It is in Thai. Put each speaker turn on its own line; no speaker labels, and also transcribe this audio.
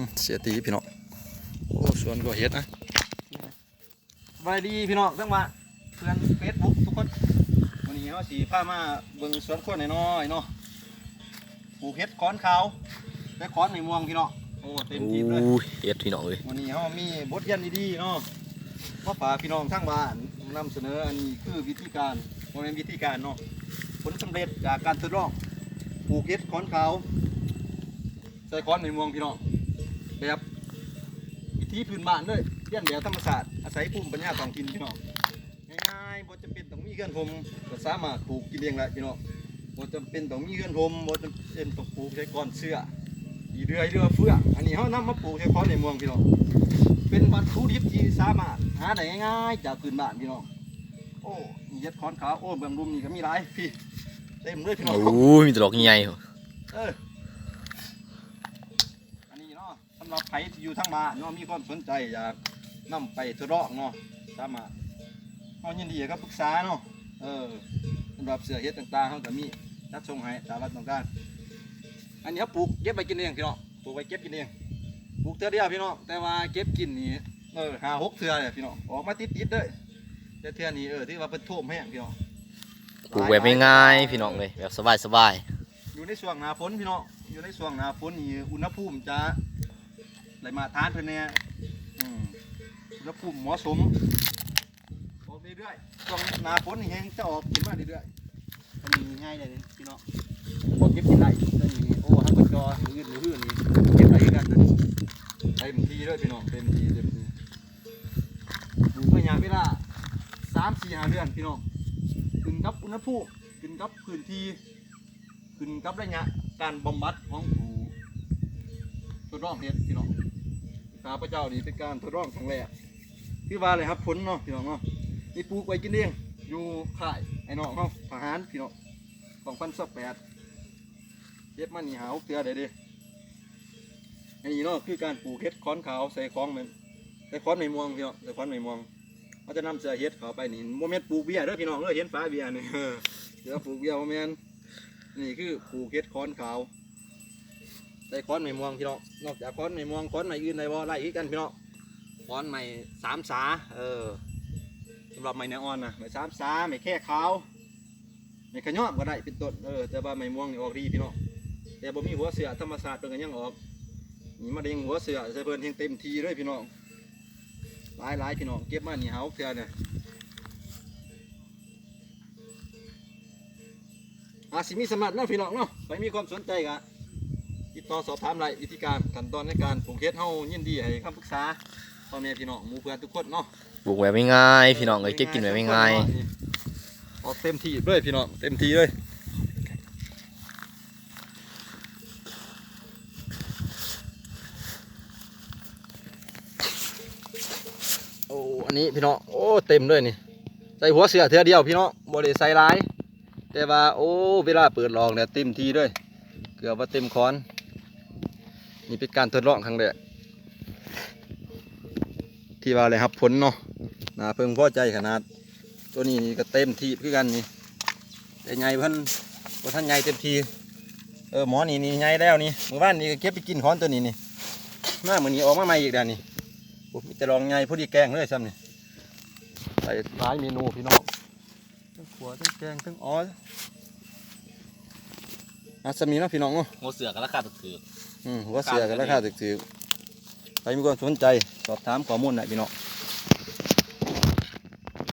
อืมเสียตีพี่น้องโอ้สวนก็เฮ็ดนะสบายดีพี่น้องตั้งว่าเพื่อนเฟซบุ๊กทุกคนวันนี้เขาสีพามาเบิ่งสวนคนน้อยๆเนาะปลูกเฮ็ดค้อนขาวและค้อนในม่วงพี่น้องโอ้เต็มทีมเลย
อู้เฮ็ดพี่น้องเอ้ย
วันนี้เขามีบทเรียนดีๆเนาะมาฝากพี่น้องทั้งบ้านนำเสนออันนี้คือวิธีการโมเมนวิธีการเนาะผลสำเร็จจากการทดลองปลูกเฮ็ดค้อนขาวใส่ค้อนในม่วงพี่น้อง แบบวิธีพื้นบ้านเลยเรียนแบบธรรมศาสตร์อาศัยภูมิปัญญาท้องถิ่นพี่น้องง่ายๆบ่จำเป็นต้องมีเงื่อนผมก็สามารถปลูกกินเลี้ยงได้พี่น้องบ่จำเป็นต้องมีเงื่อนผมบ่จำเป็นต้องปลูกใช้ก้อนเสื้ออีเรือเรือเฟืองอันนี้เขานำมาปลูกใช้ค้อนในเมืองพี่น้องเป็นวัตถุดิบที่สามารถหาได้ง่ายๆจากพื้นบ้านพี่น้องโอ้มีเย็ดค้อนขาวโอ้เบื้องรุมนี่ก็มีหลายพี่เต็มเลยพี่น้อง
อู้มีแตดอกใหญ่ๆ
เอออั นนี้เนาะสำหรับใครที่อยู่ทั้งบ้านเนาะมีความสนใจอยากนำไปทดลองเนาะสามารถเอายินดีกับปรึกษาเนาะเออสำหรับเสือเฮ็ดต่างๆเขาก็มีจัดส่งให้ตามวัดต้องการอันนี้เขาปลูกเก็บไปกินเองพี่น้องปลูกไว้เก็บกินเองปลูกเทื่อเดียวพี่น้องแต่ว่าเก็บกินนี่เออหาหกเทื่อเลยพี่น้องออกมาติดๆเลยแต่เทื่อนี้เออที่ว่าเป็นท่วมแห้งพี่น้อง
ปลูกแบบง่ายๆพี่น้องเลยแบบสบาย
อยู่ในช่วงหนาฝนพี่น้องอยู่ในช่วงหนาฝนนี่อุณหภูมิจะ ไหลมาทานเพิ่นเนี่ยอุณหภูมิเหมาะสมออกเรื่อยๆช่วงหนาฝนแห้งจะออกขึ้นมาเรื่อยๆอันนี้ง่ายเลยพี่น้องพวกเก็บกินไรตัวนี้โอ้ฮักกระจอหรืออื่นหรืออื่นนี่เก็บไรกันนี้เต็มทีเลยพี่น้องเต็มทีเต็มทีปลูกไม่ยากเวลาสามสี่ห้าเดือนพี่น้องขึ้นกับอุณหภูมิขึ้นกับพื้นที่ขึ้นกับระยะการบำบัดของผู้ทดลองเฮ็ดพี่น้องาพเจ้านี่เป็นการทดลองครั้งแรกคือว่าเลยครับผลเนาะพี่น้องเนาะนี่ปลูกไว้กินเองอยู่ค่ายไอ้น้องเขาทหารพี่น้องสองพันสิบแปดเก็บมานี่หาหกเตือเด้เด้อันนี้เนาะคือการปลูกเฮ็ดค้อนขาวใส่คล้องเหมือนใส่ค้อนไม่ม่วงพี่น้องใส่ค้อนไม่ม่วงเขาจะนำเสือเฮ็ดเขาไปนี่โมเมนต์ปลูกเบี้ยเด้อพี่น้องเออเห็นฟ้าเบี้ยนี่เดี๋ยวปลูกเบี้ยโมเมนต์นี่คือผูกเก็ดค้อนขาว ได้ค้อนใหม่ม่วงพี่น้องนอกจากค้อนใหม่ม่วงค้อนใหม่อื่นได้บ่ไล่อีกกันพี่น้องค้อนใหม่สามสาเออสำหรับใหม่เนออนนะใหม่สามสาใหม่แค่ขาวใหม่ขยอมก็ได้เป็นต้นเออแต่ว่าใหม่ม่วงนี่ออกดีพี่น้องแต่บ่มีหัวเสือธรรมศาสตร์เพิ่นก็ยังออกนี่มาเด้งหัวเสือใส่เพิ่นเฮงเต็มทีเลยพี่น้องหลายหลายๆพี่น้องเก็บมานี่หาเสือเนี่ยอาสิมีสมัครเนาะพี่น้องเนาะไปมีความสนใจกะ ติดต่อสอบถามรายวิธีการขั้นตอนในการปลูกเฮ็ดเฮายินดีให้คำปรึกษาพ่อแม่พี่น้องหมู่เพื่อนทุกคนเนาะ
ๆปลูกแบบง่ายๆพี่น้องเลยเก็บกินแบบง่าย
ออกเต็มที่เลยพี่น้องเต็มที่เลยโอ้อันนี้พี่น้องโอ้เต็มเลยนี่ใส่หัวเสือเทือเดียวพี่น้องบ่ได้ใส่หลาย แต่ว่าโอ้เวลาเปิดลองเนี่ยเต็มทีด้วยเกือบว่าเต็มคอน นี่เป็นการทดลองครั้งแรกที่ว่าอะไรครับผลเนาะนาเพิ่งพอใจขนาด ตัวนี้ก็เต็มทีคือกันนี่แต่ใหญ่เพิ่นว่าท่านใหญ่เต็มทีเออหมอนี่นี่ใหญ่แล้วนี่เมื่อวานนี่ก็เก็บไปกินคอนตัวนี้นี่มาเหมือนนี้ออกมาใหม่อีกแล้วนี่มีแต่ลองใหญ่พอดีแกงเลยซ้ำนี่ใส่หลายเมนูพี่น้องทั้งขัวทั้งแกงทั้งอ้อ อาสมีเนาะพี่น้องเนาะ
ๆหัวเสือก็ราคาถูก
อืมหัวเสือกันราคาถึกๆใครมีความสนใจสอบถามข้อมูลหน่อยพี่น้อง